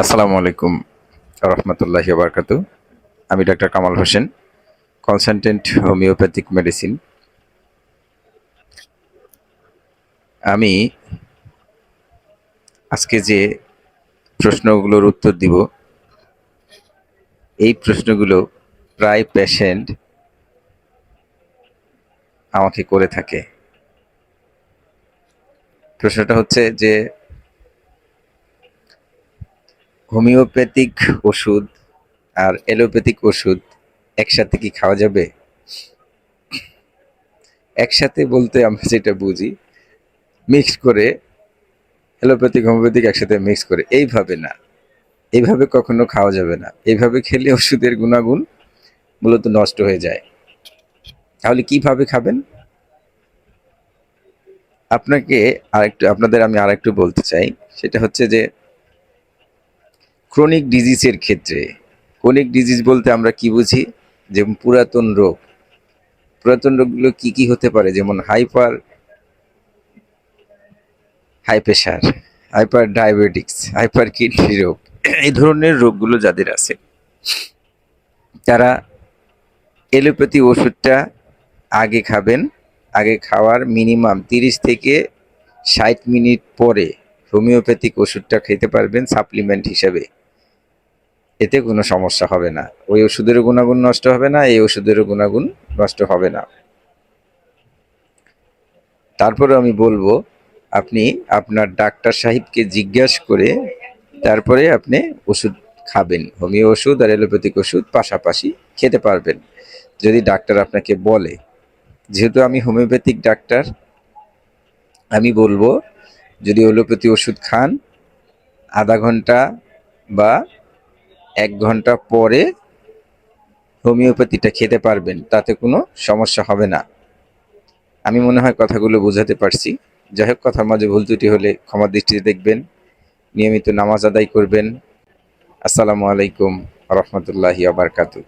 আসসালামু আলাইকুম রহমতুল্লাহি বারকাতু আমি doctor Kamal Hossain consultant homeopathic medicine আমি আজকে যে প্রশ্নগুলোর উত্তর দিব, এই প্রশ্নগুলো প্রায় পেশেন্ট আমাকে করে থাকে। প্রশ্নটা হচ্ছে যে হোমিওপ্যাথিক ওষুধ আর অ্যালোপ্যাথিক ওষুধ একসাথে কি খাওয়া যাবে? একসাথে বলতে আমরা যেটা বুঝি মিক্স করে, অ্যালোপ্যাথিক, হোমিওপ্যাথিক একসাথে মিক্স করে। এইভাবে না। এইভাবে কখনো খাওয়া যাবে না। এইভাবে খেলে ওষুধের গুণাগুণ মূলত নষ্ট হয়ে যায়। তাহলে কীভাবে খাবেন? আপনাকে আরেকটু, আপনাদের আমি আরেকটু বলতে চাই। সেটা হচ্ছে যে ক্রনিক ডিজিজের ক্ষেত্রে। ক্রনিক ডিজিজ বলতে আমরা কি বুঝি? যেমন পুরাতন রোগ। পুরাতন রোগগুলো কি কি হতে পারে? যেমন hyper, high pressure hyper diabetics, hyper kidney রোগ, এই ধরনের রোগগুলো যাদের আছে, তারা এলোপ্যাথি ওষুধটা আগে খাবেন। আগে খাওয়ার মিনিমাম তিরিশ থেকে ষাট মিনিট পরে হোমিওপ্যাথিক ওষুধটা খেতে পারবেন, সাপ্লিমেন্ট হিসেবে। এতে কোনো সমস্যা হবে না। ওই ওষুধেরও গুণাগুণ নষ্ট হবে না, এই ওষুধেরও গুণাগুণ নষ্ট হবে না। তারপরে আমি বলব, আপনি আপনার ডাক্তার সাহেবকে জিজ্ঞাসা করে তারপরে আপনি ওষুধ খাবেন। হোমিও ওষুধ আর এলোপ্যাথিক ওষুধ পাশাপাশি খেতে পারবেন। যদি ডাক্তার আপনাকে বলে, যেহেতু আমি হোমিওপ্যাথিক ডাক্তার, আমি বলব, যদি এলোপ্যাথি ওষুধ খান, আধা ঘণ্টা বা এক ঘণ্টা পরে হোমিওপ্যাথিটা খেতে পারবেন, তাতে কোনো সমস্যা হবে না। আমি মনে হয় কথাগুলো বোঝাতে পারছি। যাই হোক, কথার মাঝে ভুল ত্রুটি হলে ক্ষমা দৃষ্টিতে দেখবেন, নিয়মিত নামাজ আদায় করবেন। আসসালামু আলাইকুম রহমতুল্লাহি আবরকাতু